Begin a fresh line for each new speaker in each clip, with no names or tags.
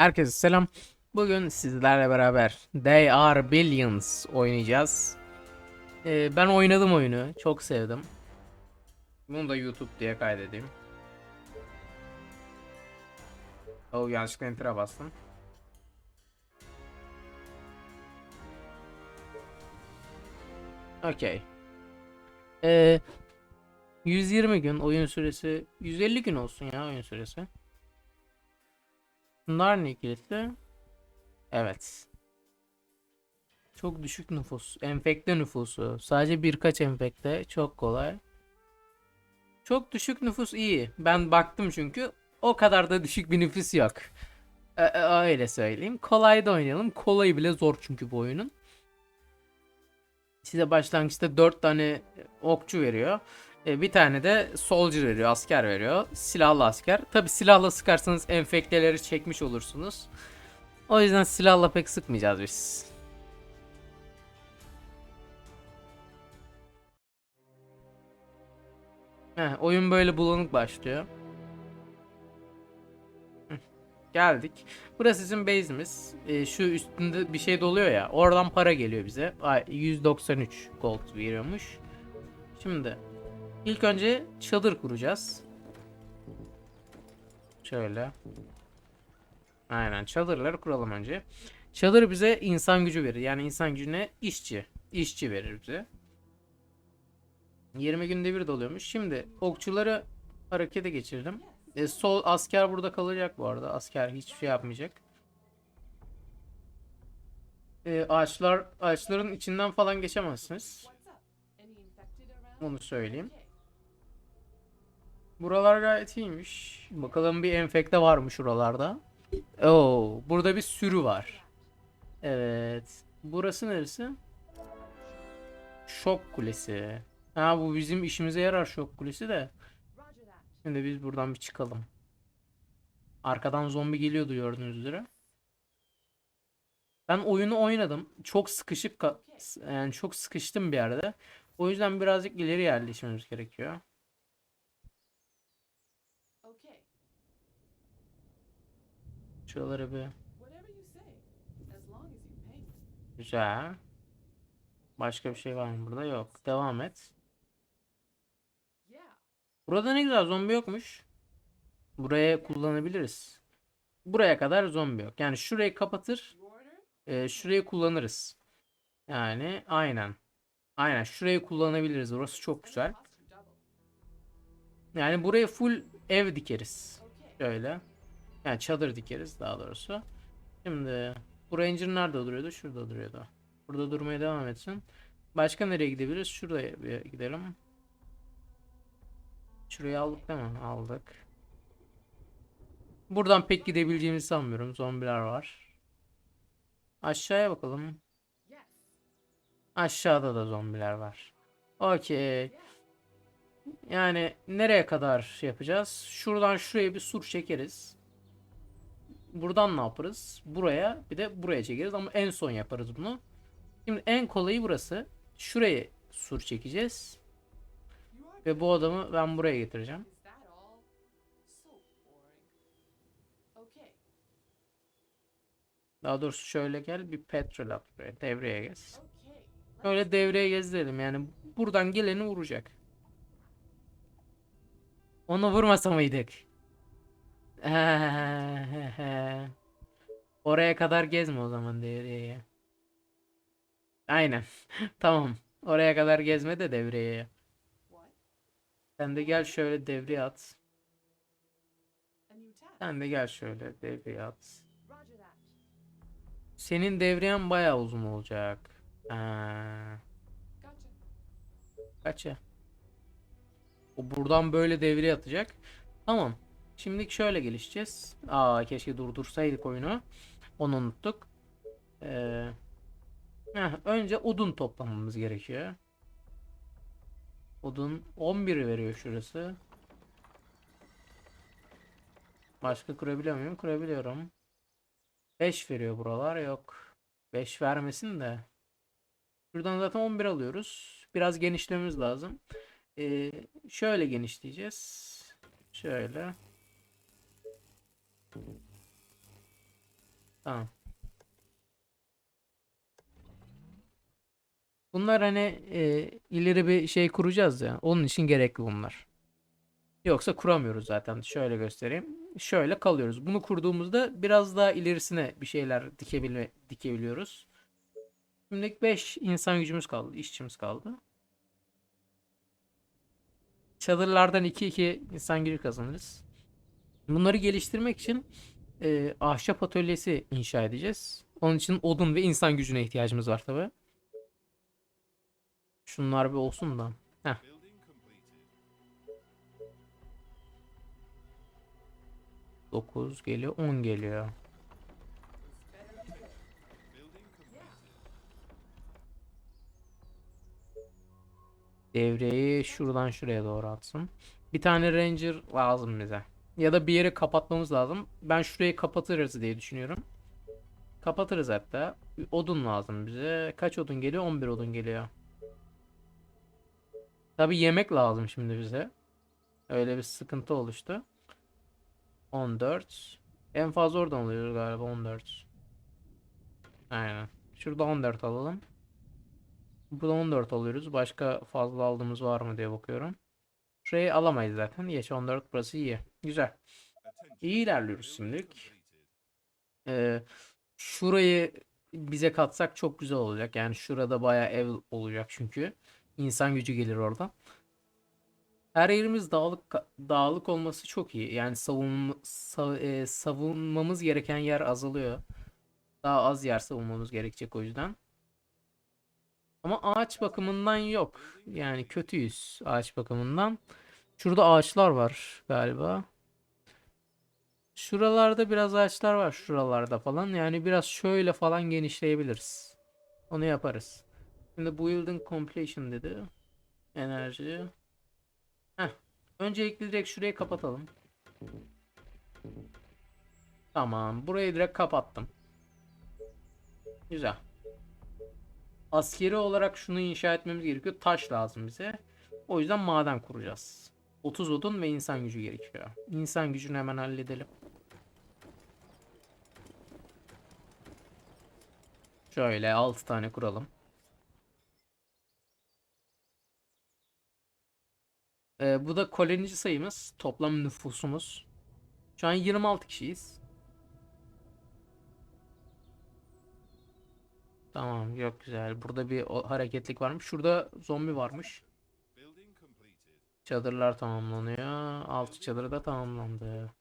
Herkese selam. Bugün sizlerle beraber They Are Billions oynayacağız. Ee, ben oynadım oyunu. Çok sevdim. Bunu da YouTube diye kaydedeyim. Oh yanlışlıkla enter'a bastım. Okey. Ee, 120 gün oyun süresi 150 gün olsun ya oyun süresi. Bunlar ne kilitli? Evet. Çok düşük nüfus. Enfekte nüfusu. Sadece birkaç enfekte. Çok kolay. Çok düşük nüfus iyi. Ben baktım çünkü. O kadar da düşük bir nüfus yok. Öyle söyleyeyim. Kolay da oynayalım. Kolayı bile zor çünkü bu oyunun. Size başlangıçta 4 tane okçu veriyor. E, bir tane de soldier veriyor, asker veriyor. Silahlı asker. Tabi silahla sıkarsanız enfekteleri çekmiş olursunuz. O yüzden silahla pek sıkmayacağız biz. Heh, oyun böyle bulanık başlıyor. Geldik. Burası bizim base'imiz. E, şu üstünde bir şey doluyor ya. Oradan para geliyor bize. Ay, 193 gold veriyormuş. Şimdi İlk önce çadır kuracağız. Şöyle. Aynen çadırları kuralım önce. Çadır bize insan gücü verir. Yani insan gücüne işçi. İşçi verir bize. 20 günde bir doluyormuş. Şimdi okçuları harekete geçirdim. E, sol asker burada kalacak bu arada. Asker hiçbir şey yapmayacak. E, ağaçlar ağaçların içinden falan geçemezsiniz. Onu söyleyeyim. Buralar gayet iyiymiş. Bakalım bir enfekte varmış şuralarda. Oo, burada bir sürü var. Evet. Burası neresi? Şok kulesi. Ha bu bizim işimize yarar şok kulesi de. Şimdi biz buradan bir çıkalım. Arkadan zombi geliyordu gördüğünüz üzere. Ben oyunu oynadım. Çok sıkışık ka- yani çok sıkıştım bir yerde. O yüzden birazcık ileri yerleşmemiz gerekiyor.
Pay me.
güzel. Başka bir şey var mı burada? Yok. Devam et. Burada ne güzel zombi yokmuş. Buraya kullanabiliriz. Buraya kadar zombi yok. Yani şurayı kapatır. e, şurayı kullanırız. Yani aynen. Aynen şurayı kullanabiliriz. Orası çok güzel. Yani buraya full ev dikeriz. Şöyle. Yani çadır dikeriz daha doğrusu. Şimdi bu ranger nerede duruyordu? Şurada duruyordu. Burada durmaya devam etsin. Başka nereye gidebiliriz? Şuraya bir gidelim. Şurayı aldık değil mi? Aldık. Buradan pek gidebileceğimizi sanmıyorum. Zombiler var. Aşağıya bakalım. Aşağıda da zombiler var. Okey. Yani nereye kadar şey yapacağız? Şuradan şuraya bir sur çekeriz. Buradan ne yaparız? Buraya bir de buraya çekeriz ama en son yaparız bunu. Şimdi en kolayı burası. Şuraya sur çekeceğiz. Ve bu adamı ben buraya getireceğim. Daha doğrusu şöyle gel bir petrol at buraya. Devreye gez.
okay. let's
Öyle devreye gezdirelim yani buradan geleni vuracak. Onu vurmasa mıydık? Oraya kadar gezme o zaman devreye. Aynen. Tamam. Oraya kadar gezme de devreye. Sen de gel şöyle devreye at. Sen de gel şöyle devreye at. Senin devriyen bayağı uzun olacak. Ha. Kaça? O buradan böyle devreye atacak. Tamam. Şimdi şöyle gelişeceğiz. Aa keşke durdursaydık oyunu. Onu unuttuk. Ee, heh, önce odun toplamamız gerekiyor. Odun 11 veriyor şurası. Başka kurabiliyor muyum? Kurabiliyorum. 5 veriyor buralar. Yok. 5 vermesin de. Şuradan zaten 11 alıyoruz. Biraz genişlememiz lazım. Ee, şöyle genişleyeceğiz. Şöyle. Tamam. Bunlar hani e, ileri bir şey kuracağız ya. Onun için gerekli bunlar. Yoksa kuramıyoruz zaten. Şöyle göstereyim. Şöyle kalıyoruz. Bunu kurduğumuzda biraz daha ilerisine bir şeyler dikebile, dikebiliyoruz. Şimdi 5 insan gücümüz kaldı. işçimiz kaldı. Çadırlardan 2-2 insan gücü kazanırız. Bunları geliştirmek için e, ahşap atölyesi inşa edeceğiz. Onun için odun ve insan gücüne ihtiyacımız var tabi. Şunlar bir olsun da. Heh. Dokuz geliyor, 10 geliyor. Devreyi şuradan şuraya doğru atsın. Bir tane ranger lazım bize. Ya da bir yeri kapatmamız lazım. Ben şurayı kapatırız diye düşünüyorum. Kapatırız hatta. Odun lazım bize. Kaç odun geliyor? 11 odun geliyor. Tabi yemek lazım şimdi bize. Öyle bir sıkıntı oluştu. 14. En fazla oradan alıyoruz galiba 14. Aynen. Şurada 14 alalım. Burada 14 alıyoruz. Başka fazla aldığımız var mı diye bakıyorum. Şurayı alamayız zaten. Geç 14 burası iyi. Güzel. İyi ilerliyoruz şimdilik. Ee, şurayı bize katsak çok güzel olacak. Yani şurada bayağı ev olacak çünkü. İnsan gücü gelir oradan. Her yerimiz dağlık dağlık olması çok iyi. Yani savun, sa- e, savunmamız gereken yer azalıyor. Daha az yer savunmamız gerekecek o yüzden. Ama ağaç bakımından yok. Yani kötüyüz ağaç bakımından. Şurada ağaçlar var galiba. Şuralarda biraz ağaçlar var şuralarda falan. Yani biraz şöyle falan genişleyebiliriz. Onu yaparız. Şimdi building completion dedi. Enerji. Heh. Öncelikle direkt şurayı kapatalım. Tamam. Burayı direkt kapattım. Güzel. Askeri olarak şunu inşa etmemiz gerekiyor. Taş lazım bize. O yüzden maden kuracağız. 30 odun ve insan gücü gerekiyor. İnsan gücünü hemen halledelim. Şöyle 6 tane kuralım. Ee, bu da kolonici sayımız. Toplam nüfusumuz. Şu an 26 kişiyiz. Tamam yok güzel. Burada bir hareketlik varmış. Şurada zombi varmış. Çadırlar tamamlanıyor. Altı çadırı da tamamlandı.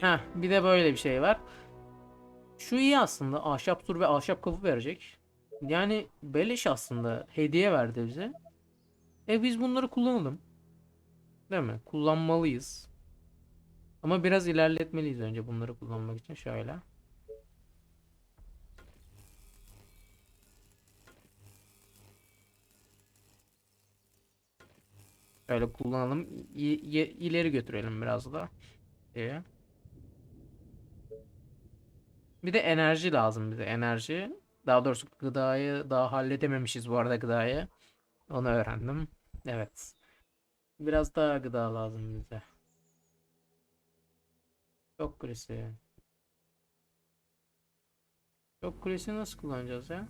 Heh, bir de böyle bir şey var. Şu iyi aslında. Ahşap sur ve ahşap kapı verecek. Yani beleş aslında. Hediye verdi bize. E biz bunları kullanalım. Değil mi? Kullanmalıyız. Ama biraz ilerletmeliyiz önce bunları kullanmak için. Şöyle. Şöyle kullanalım. İleri götürelim biraz da. İyi. Bir de enerji lazım bize. Enerji. Daha doğrusu gıdayı daha halledememişiz bu arada gıdayı. Onu öğrendim. Evet. Biraz daha gıda lazım bize. Çok kulesi. Çok kulesi nasıl kullanacağız ya?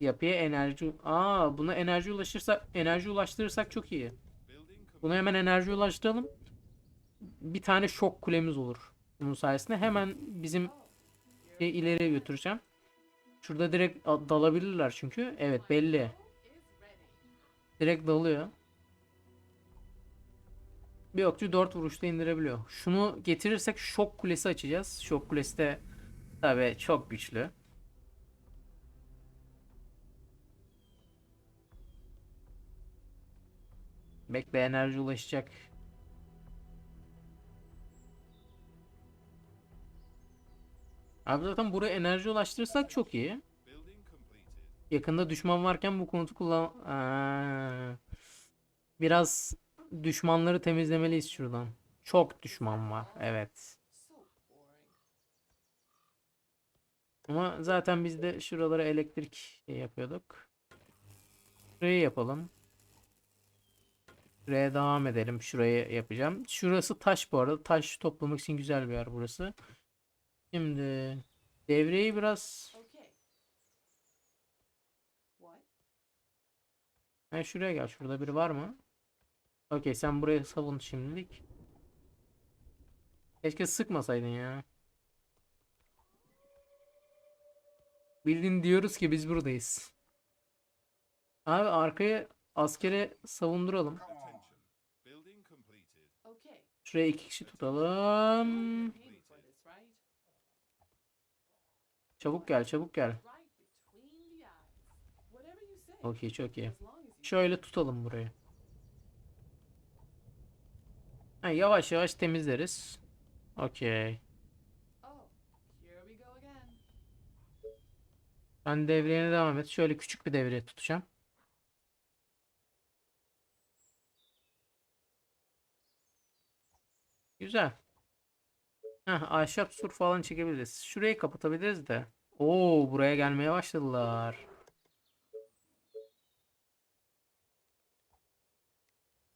Yapıya enerji... Aa, buna enerji ulaşırsak, enerji ulaştırırsak çok iyi. Buna hemen enerji ulaştıralım. Bir tane şok kulemiz olur. Bunun sayesinde hemen bizim şey ileriye götüreceğim. Şurada direkt dalabilirler çünkü. Evet belli. Direkt dalıyor. Bir okçu 4 vuruşta indirebiliyor. Şunu getirirsek şok kulesi açacağız. Şok kulesi de tabii çok güçlü. Bekle enerji ulaşacak. Abi zaten buraya enerji ulaştırırsak çok iyi. Yakında düşman varken bu konutu kullan... Aa, biraz düşmanları temizlemeliyiz şuradan. Çok düşman var. Evet. Ama zaten biz de şuralara elektrik şey yapıyorduk. Şurayı yapalım. Şuraya devam edelim. Şurayı yapacağım. Şurası taş bu arada. Taş toplamak için güzel bir yer burası. Şimdi devreyi biraz? Ha, şuraya gel. Şurada biri var mı? Okey sen burayı savun şimdilik. Keşke sıkmasaydın ya. Bildiğin diyoruz ki biz buradayız. Abi arkaya askere savunduralım.
Attention. Building completed.
Okay.
Şuraya iki kişi tutalım. Çabuk gel çabuk gel. Okey çok iyi. Şöyle tutalım burayı. Ha, yavaş yavaş temizleriz. Okey. Ben devreyene devam et. Şöyle küçük bir devreye tutacağım. Güzel. Heh, ahşap sur falan çekebiliriz. Şurayı kapatabiliriz de. Oo, buraya gelmeye başladılar.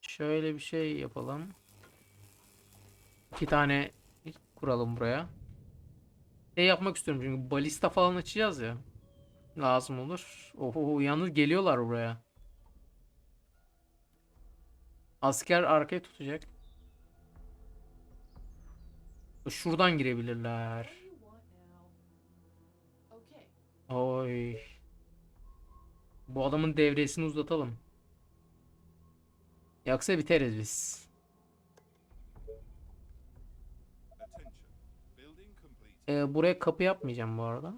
Şöyle bir şey yapalım. İki tane kuralım buraya. Şey yapmak istiyorum çünkü balista falan açacağız ya. Lazım olur. Oho yalnız geliyorlar buraya. Asker arkaya tutacak. Şuradan girebilirler. Oy. Bu adamın devresini uzatalım. Yoksa biteriz biz. Ee, buraya kapı yapmayacağım bu arada.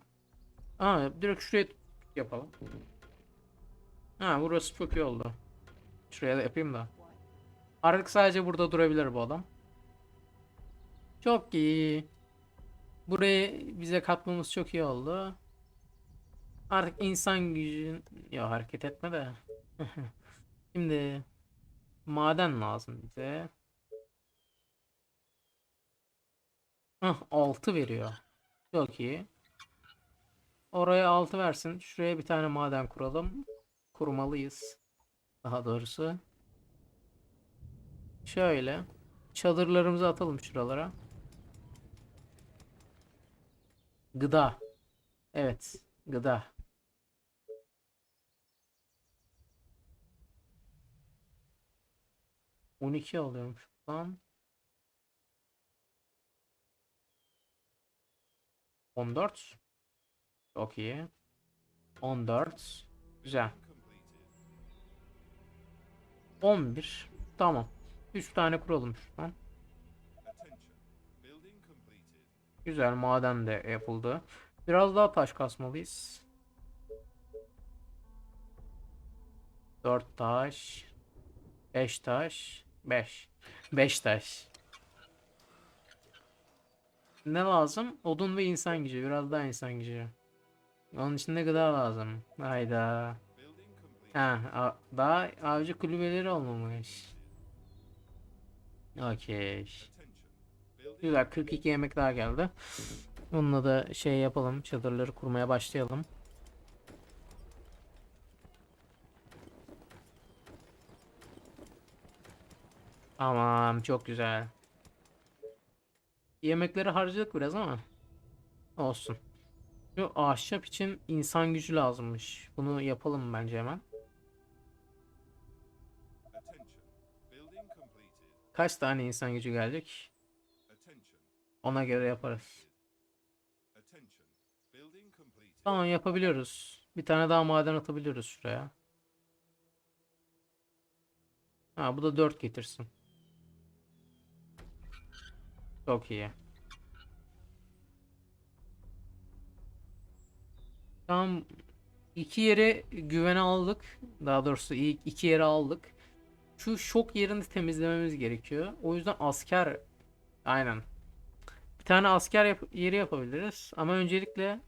Aa, direkt şuraya yapalım. Ha, burası çok iyi oldu. Şuraya da yapayım da. Artık sadece burada durabilir bu adam. Çok iyi. Burayı bize katmamız çok iyi oldu. Artık insan gücün... Ya hareket etme de. Şimdi maden lazım bize. Hah 6 veriyor. Çok iyi. Oraya 6 versin. Şuraya bir tane maden kuralım. Kurmalıyız. Daha doğrusu. Şöyle. Çadırlarımızı atalım şuralara. Gıda. Evet. Gıda. On iki alıyorum şuradan. On dört. Çok iyi. On dört. Güzel.
Completed.
11. Tamam. 3 tane kuralım şuradan. Güzel maden de yapıldı. Biraz daha taş kasmalıyız. 4 taş. 5 taş. 5. 5 taş. Ne lazım? Odun ve insan gücü. Biraz daha insan gücü. Onun için de gıda lazım. Hayda. Ha, daha avcı kulübeleri olmamış. Okey. Güzel 42 yemek daha geldi. Bununla da şey yapalım. Çadırları kurmaya başlayalım. Tamam çok güzel. Yemekleri harcadık biraz ama olsun. Şu ahşap için insan gücü lazımmış. Bunu yapalım bence hemen. Kaç tane insan gücü gelecek? Ona göre yaparız. Tamam yapabiliyoruz. Bir tane daha maden atabiliyoruz şuraya. Ha bu da 4 getirsin. Çok iyi. Tamam iki yere güvene aldık. Daha doğrusu ilk iki yere aldık. Şu şok yerini temizlememiz gerekiyor. O yüzden asker aynen. Bir tane asker yap- yeri yapabiliriz. Ama öncelikle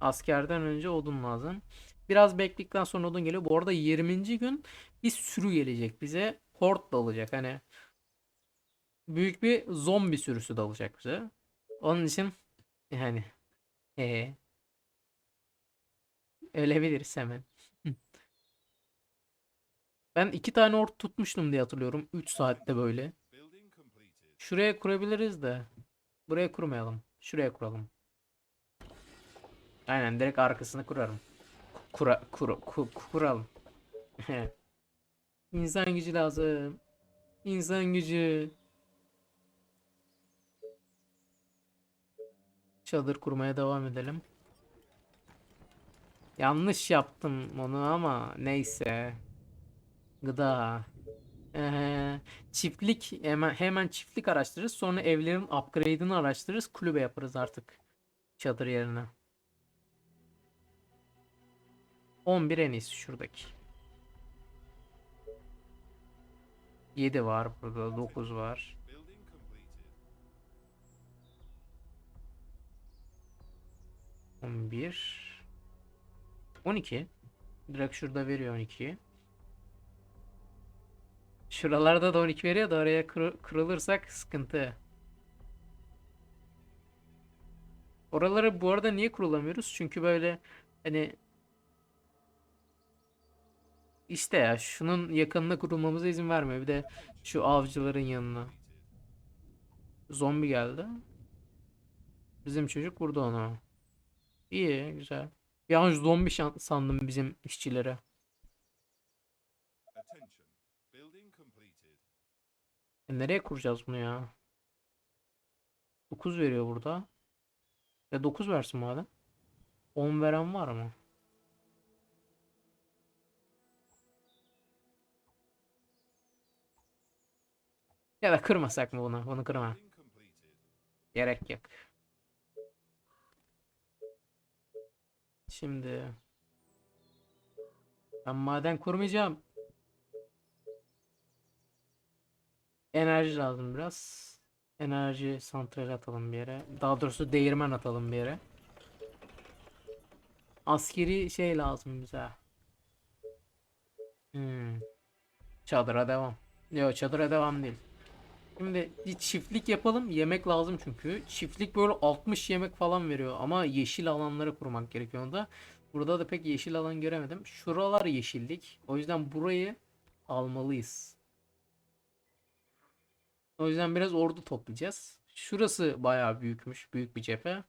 askerden önce odun lazım. Biraz bekledikten sonra odun geliyor. Bu arada 20. gün bir sürü gelecek bize. Horde dalacak hani. Büyük bir zombi sürüsü dalacak bize. Onun için yani ee, ölebiliriz hemen. Ben iki tane ort tutmuştum diye hatırlıyorum. 3 saatte böyle. Şuraya kurabiliriz de. Buraya kurmayalım. Şuraya kuralım. Aynen direkt arkasını kurarım. Kura, kura, ku- kuralım. İnsan gücü lazım. İnsan gücü. Çadır kurmaya devam edelim. Yanlış yaptım onu ama neyse. Gıda. Ee, çiftlik hemen hemen çiftlik araştırırız. Sonra evlerin upgrade'ini araştırırız. Kulübe yaparız artık. Çadır yerine. 11 en iyisi şuradaki. 7 var burada. 9 var.
Building completed.
11 12 Direkt şurada veriyor 12'yi. Şuralarda da 12 veriyor da oraya kır- kırılırsak sıkıntı. Oraları bu arada niye kurulamıyoruz? Çünkü böyle hani işte ya şunun yakınına kurulmamıza izin vermiyor. Bir de şu avcıların yanına. Zombi geldi. Bizim çocuk vurdu onu. İyi, güzel. Bir an zombi sandım bizim işçilere.
Attention. Building completed.
E nereye kuracağız bunu ya? 9 veriyor burada. Ya 9 versin madem. 10 veren var mı? Ya da kırmasak mı bunu? Bunu kırma. Gerek yok. Şimdi ben maden kurmayacağım. Enerji lazım biraz. Enerji santrali atalım bir yere. Daha doğrusu değirmen atalım bir yere. Askeri şey lazım bize. Hmm. Çadıra devam. Yok çadıra devam değil. Şimdi bir çiftlik yapalım. Yemek lazım çünkü. Çiftlik böyle 60 yemek falan veriyor ama yeşil alanları kurmak gerekiyor onda. Burada da pek yeşil alan göremedim. Şuralar yeşillik. O yüzden burayı almalıyız. O yüzden biraz ordu toplayacağız. Şurası bayağı büyükmüş. Büyük bir cephe.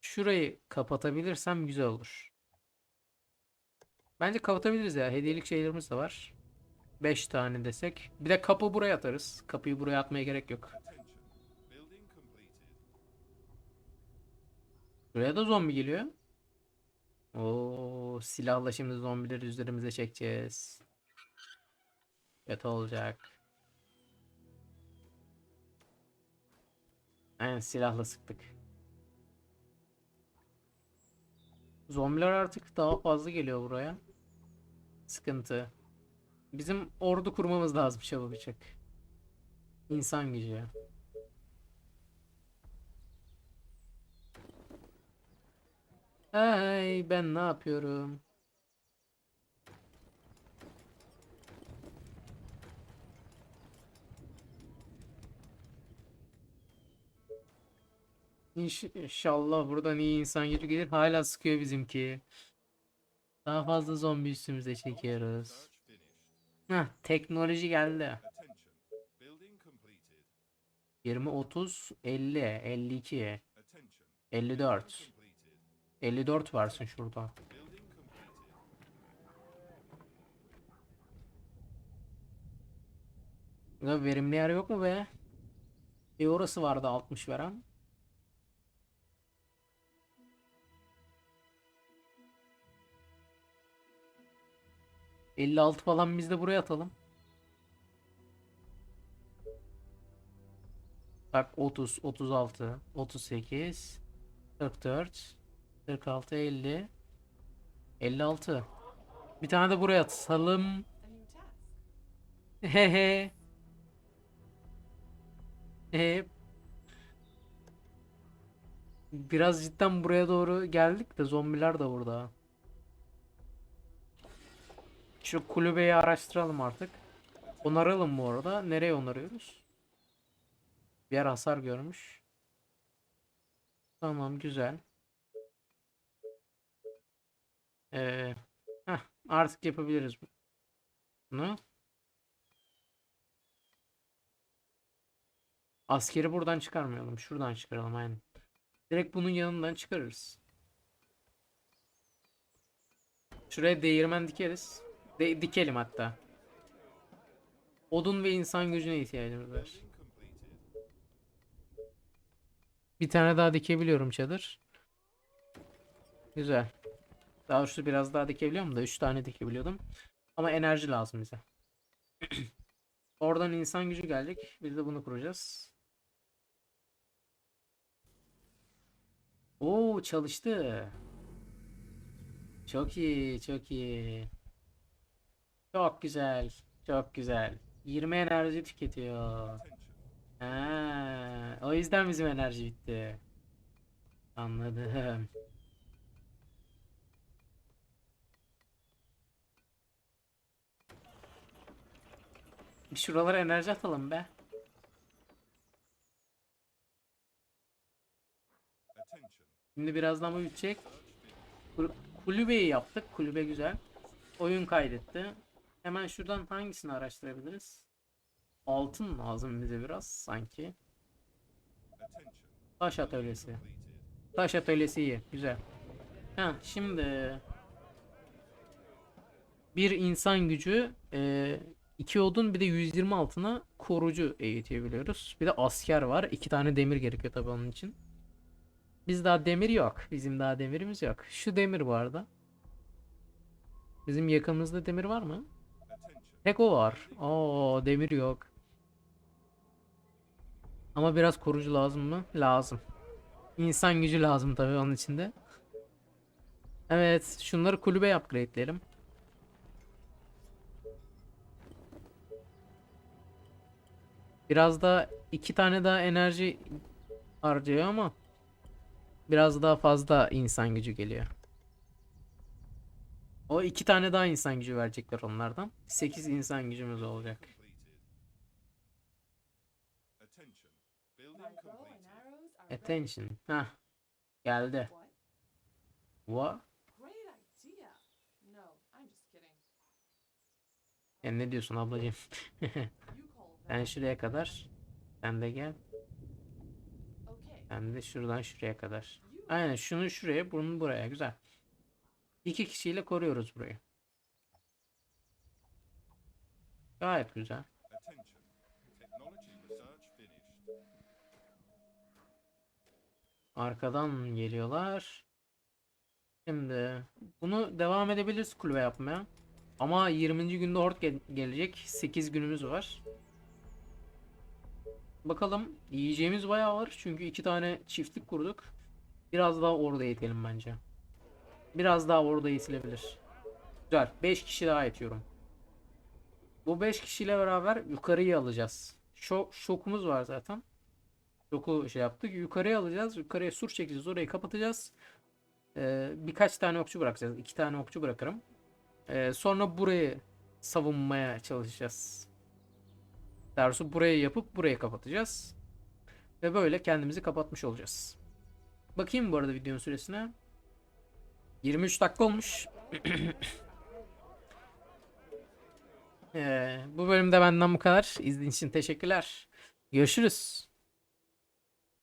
Şurayı kapatabilirsem güzel olur. Bence kapatabiliriz ya. Hediyelik şeylerimiz de var. 5 tane desek. Bir de kapı buraya atarız. Kapıyı buraya atmaya gerek yok. Buraya da zombi geliyor. Oo, silahla şimdi zombileri üzerimize çekeceğiz. Kötü olacak. Aynen silahla sıktık. Zombiler artık daha fazla geliyor buraya. Sıkıntı. Bizim ordu kurmamız lazım çabucak. İnsan gücü. Hey ben ne yapıyorum? İnş inşallah buradan iyi insan gücü gelir. Hala sıkıyor bizimki. Daha fazla zombi üstümüze çekiyoruz. Heh, teknoloji geldi.
Attention. Building completed.
20, 30, 50, 52,
Attention.
54.
Completed.
54 varsın şurada. Ya verimli yer yok mu be? Bir orası vardı 60 veren. ...56 falan biz de buraya atalım. Bak 30, 36, 38, 44, 46, 50, 56. Bir tane de buraya atalım. Hehe. E biraz cidden buraya doğru geldik de zombiler de burada. Şu kulübeyi araştıralım artık. Onaralım bu arada. Nereye onarıyoruz? Bir yer hasar görmüş. Tamam güzel. Ee, heh, artık yapabiliriz. Bunu. Askeri buradan çıkarmayalım. Şuradan çıkaralım aynen. Direkt bunun yanından çıkarırız. Şuraya değirmen dikeriz. De- dikelim hatta. Odun ve insan gücüne ihtiyacımız var. Bir tane daha dikebiliyorum çadır. Güzel. Daha doğrusu biraz daha dikebiliyorum da 3 tane dikebiliyordum. Ama enerji lazım bize. Oradan insan gücü gelecek. Biz de bunu kuracağız. Oo çalıştı. Çok iyi, çok iyi. Çok güzel, çok güzel. 20 enerji tüketiyor. Ha, o yüzden bizim enerji bitti. Anladım. Bir Şuralara enerji atalım be. Şimdi birazdan bu bitecek. Kul- Kulübeyi yaptık. Kulübe güzel. Oyun kaydetti. Hemen şuradan hangisini araştırabiliriz? Altın lazım bize biraz sanki. Taş atölyesi. Taş atölyesi iyi. Güzel. Ha şimdi bir insan gücü e, iki odun bir de 120 altına korucu eğitebiliyoruz. Bir de asker var. iki tane demir gerekiyor tabii onun için. Biz daha demir yok. Bizim daha demirimiz yok. Şu demir vardı. Bizim yakınımızda demir var mı? Tek var. Oo demir yok. Ama biraz korucu lazım mı? Lazım. İnsan gücü lazım tabii onun içinde. Evet, şunları kulübe upgrade'leyelim. Biraz da iki tane daha enerji harcıyor ama biraz daha fazla insan gücü geliyor. O iki tane daha insan gücü verecekler onlardan. 8 insan gücümüz olacak.
Attention.
Hah. Geldi.
What?
Ya ne diyorsun ablacığım?
That.
şuraya kadar. Sen de gel. Sen de şuradan şuraya kadar. Aynen şunu şuraya, bunu buraya. Güzel. İki kişiyle koruyoruz burayı. Gayet güzel. Arkadan geliyorlar. Şimdi bunu devam edebiliriz kulübe yapmaya. Ama 20. günde hort gel- gelecek. 8 günümüz var. Bakalım yiyeceğimiz bayağı var. Çünkü iki tane çiftlik kurduk. Biraz daha orada eğitelim bence. Biraz daha orada eğitilebilir. Güzel. 5 kişi daha etiyorum. Bu 5 kişiyle beraber yukarıyı alacağız. Şok, şokumuz var zaten. Şoku şey yaptık. Yukarıya alacağız. Yukarıya sur çekeceğiz. Orayı kapatacağız. Ee, birkaç tane okçu bırakacağız. İki tane okçu bırakırım. Ee, sonra burayı savunmaya çalışacağız. Daha doğrusu burayı yapıp burayı kapatacağız. Ve böyle kendimizi kapatmış olacağız. Bakayım bu arada videonun süresine. 23 dakika olmuş. Ee, bu bölümde benden bu kadar. İzlediğiniz için teşekkürler. Görüşürüz.